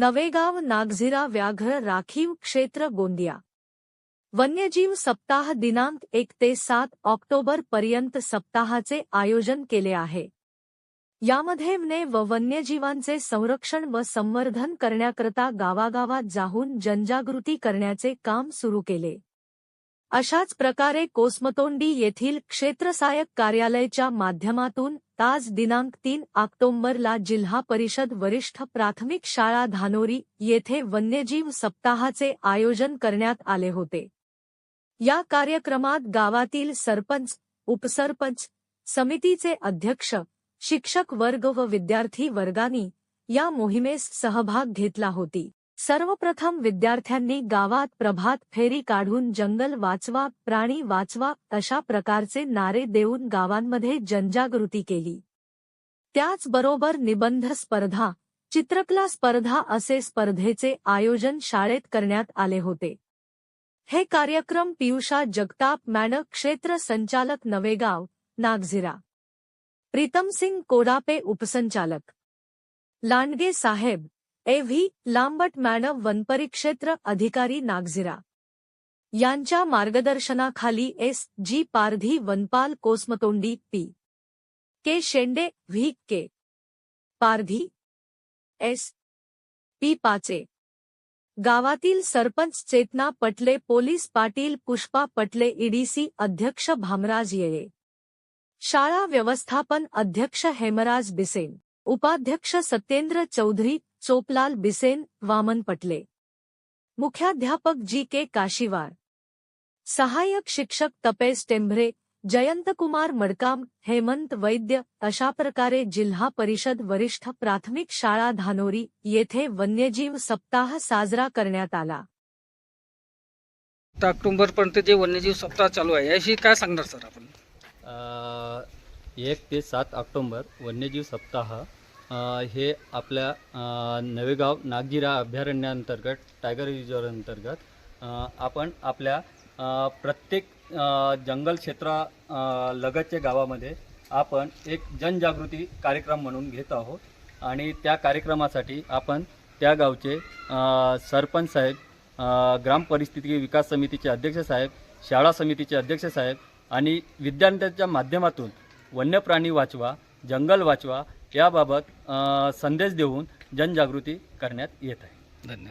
नवेगाव नागझिरा व्याघ्र राखीव क्षेत्र गोंदिया. वन्यजीव सप्ताह दिनांक एक ते सात ऑक्टोबर पर्यंत सप्ताहाचे आयोजन केले आहे. यामध्ये मने व वन्यजीवांचे संरक्षण व संवर्धन करण्याकरता गावागावात जाऊन जनजागृती करण्याचे काम सुरू केले. अशाच प्रकारे कोसमतोंडी येथील क्षेत्रसायक कार्यालयाच्या माध्यमातून ताज दिनांक तीन ऑक्टोंबरला जिल्हा परिषद वरिष्ठ प्राथमिक शाळा धानोरी येथे वन्यजीव सप्ताहाचे आयोजन करण्यात आले होते. या कार्यक्रमात गावातील सरपंच उपसरपंच समितीचे अध्यक्ष शिक्षक वर्ग व विद्यार्थी वर्गांनी या मोहिमेस सहभाग घेतला होती. सर्वप्रथम विद्यार्थ्यांनी गावात प्रभात फेरी काढून जंगल वाचवा प्राणी वाचवा अशा प्रकारचे नारे देऊन गावांमध्ये जनजागृती केली. त्याचबरोबर निबंध स्पर्धा चित्रकला स्पर्धा असे स्पर्धेचे आयोजन शाळेत करण्यात आले होते. हे कार्यक्रम पियुषा जगताप मॅडम क्षेत्र संचालक नवेगाव नागझिरा. प्रीतमसिंग कोडापे उपसंचालक. लांडगे साहेब. A V. लांबट मॅडम वनपरिक्षेत्र अधिकारी नागझिरा. यांच्या मार्गदर्शनाखाली एस. जी. पारधी वनपाल Kosamtondi P. K. Shende V. K. Pardhi. S. P. Pache. गावातील सरपंच चेतना पटले पोलीस पाटील पुष्पा पटले ईडीसी अध्यक्ष भामराज येळे शाळा व्यवस्थापन अध्यक्ष हेमराज बिसेन. उपाध्यक्ष सत्येंद्र चौधरी चोपलाल बिसेन वामन पटले. मुख्याध्यापक जी के काशीवार. सहाय्यक शिक्षक तपेश टेंभरे जयंतकुमार मडकाम हेमंत वैद्य अशा प्रकारे जिल्हा परिषद वरिष्ठ प्राथमिक शाळा धानोरी येथे वन्यजीव सप्ताह साजरा करण्यात आला. आता ऑक्टोबरपर्यंत जे वन्यजीव सप्ताह चालू आहे याविषयी काय सांगणार सर आपण? एक ते सात ऑक्टोंबर वन्यजीव सप्ताह हे आपल्या नवेगाव नागजिरा अभयारण्याअंतर्गत टायगर रिझर्व अंतर्गत आपण आपल्या प्रत्येक जंगल क्षेत्रा लगतच्या गावामध्ये आपण एक जनजागृती कार्यक्रम म्हणून घेत आहोत. आणि त्या कार्यक्रमासाठी आपण त्या गावचे सरपंच साहेब ग्रामपरिस्थिती ग्राम परिस्थिती विकास समितीचे अध्यक्ष साहेब शाळा समितीचे अध्यक्ष साहेब आणि विद्यार्थ्यांच्या माध्यमातून वन्यप्राणी वाचवा जंगल वाचवा याबाबत संदेश देऊन जनजागृती करण्यात येत आहे. धन्यवाद.